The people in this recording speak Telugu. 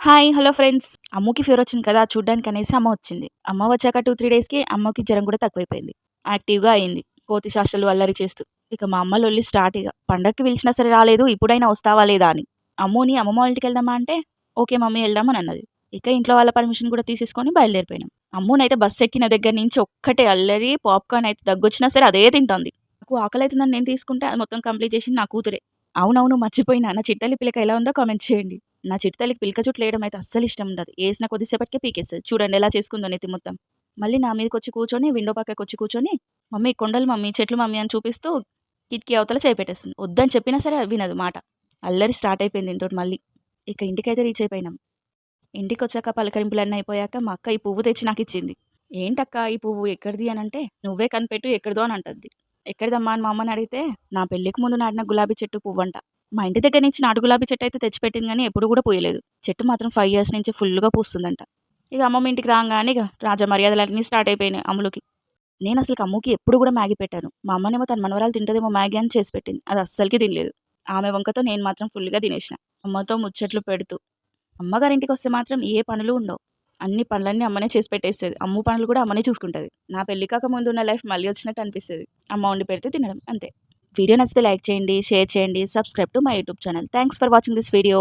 Hi hello friends. అమ్మకి ఫీవర్ వచ్చింది కదా చూడ్డానికి అనేసి అమ్మ వచ్చింది. అమ్మ వచ్చాక టూ త్రీ డేస్కి అమ్మకి జ్వరం కూడా తక్కువైపోయింది. యాక్టివ్గా అయింది. కోతి శాస్త్రాలు అల్లరి చేస్తూ. ఇక మా అమ్మ లొల్లి స్టార్ట్ ఇక. పండగకి పిలిచినా సరే రాలేదు ఇప్పుడైనా వస్తావా లేదా అని. అమ్మని అమ్మమ్మ వాళ్ళకి ఇంటికి వెళ్దామా అంటే ఓకే మమ్మీ వెళ్దామని అన్నది. ఇక ఇంట్లో వాళ్ళ పర్మిషన్ కూడా తీసేసుకొని బయలుదేరిపోయినాం. అమ్మనైతే బస్సు ఎక్కిన దగ్గర నుంచి ఒక్కటే అల్లరి పాప్కార్న్ అయితే దగ్గొచ్చినా సరే అదే తింటుంది. నాకు ఆకలి అవుతుందని నేను తీసుకుంటే అది మొత్తం కంప్లీట్ చేసి నా కూతురే. అవునవును మర్చిపోయినా. నా చిట్టలి పిల్లక ఎలా ఉందో కామెంట్ చేయండి. నా చిట్టలికి పిలక చుట్టూ వేయడం అయితే అస్సలు ఇష్టం ఉండదు. వేసిన కొద్దిసేపటికే పీకేస్తుంది. చూడండి ఎలా చేసుకుందో నెత్తి మొత్తం. మళ్ళీ నా మీదకి వచ్చి కూర్చొని విండో పక్కకి వచ్చి కూర్చొని మమ్మీ కొండలు మమ్మీ చెట్లు మమ్మీ అని చూపిస్తూ కిటికీ అవతల చేపెట్టేస్తుంది వద్దని చెప్పినా సరే వినదు మాట. అల్లరి స్టార్ట్ అయిపోయింది ఇంతోటి మళ్ళీ. ఇక ఇంటికైతే రీచ్ అయిపోయినాం. ఇంటికి వచ్చాక పలకరింపులన్నీ అయిపోయాక మా అక్క ఈ పువ్వు తెచ్చి నాకు ఇచ్చింది. ఏంటక్క ఈ పువ్వు? ఎక్కడిది? అని అంటే నువ్వే కనిపెట్టు ఎక్కడిదో అని అంటుంది. ఎక్కడిదమ్మా? అని మా అమ్మని అడిగితే నా పెళ్ళికి ముందు నాటిన గులాబీ చెట్టు పువ్వు అంట మా ఇంటి దగ్గర నుంచి నాటు గులాబీ చెట్టు అయితే తెచ్చిపెట్టింది కానీ ఎప్పుడు కూడా పోయలేదు. చెట్టు మాత్రం ఫైవ్ ఇయర్స్ నుంచి ఫుల్గా పూస్తుందంట. ఇక అమ్మమ్మ ఇంటికి రాగానే ఇక రాజ మర్యాదలన్నీ స్టార్ట్ అయిపోయినాయి అమ్ములకి. నేను అసలు అమ్ముకి ఎప్పుడు కూడా మ్యాగీ పెట్టాను. మా అమ్మనేమో తన మనవరాలు తింటదేమో మ్యాగీ అని చేసి పెట్టింది. అది అస్సలకి తినలేదు. ఆమె వంకతో నేను మాత్రం ఫుల్గా తినేసిన. అమ్మతో ముచ్చట్లు పెడుతూ. అమ్మగారింటికి వస్తే మాత్రం ఏ పనులు ఉండవు. అన్ని పనులన్నీ అమ్మనే చేసి పెట్టేస్తుంది అమ్ము పనులు కూడా అమ్మనే చూసుకుంటుంది. నా పెళ్ళి కాక ముందు ఉన్న లైఫ్ మళ్ళీ వచ్చినట్టు అనిపిస్తుంది. అమ్మ వండి పెడితే తినడం అంతే. వీడియో నచ్చితే లైక్ చేయండి షేర్ చేయండి subscribe to my YouTube channel. Thanks for watching this video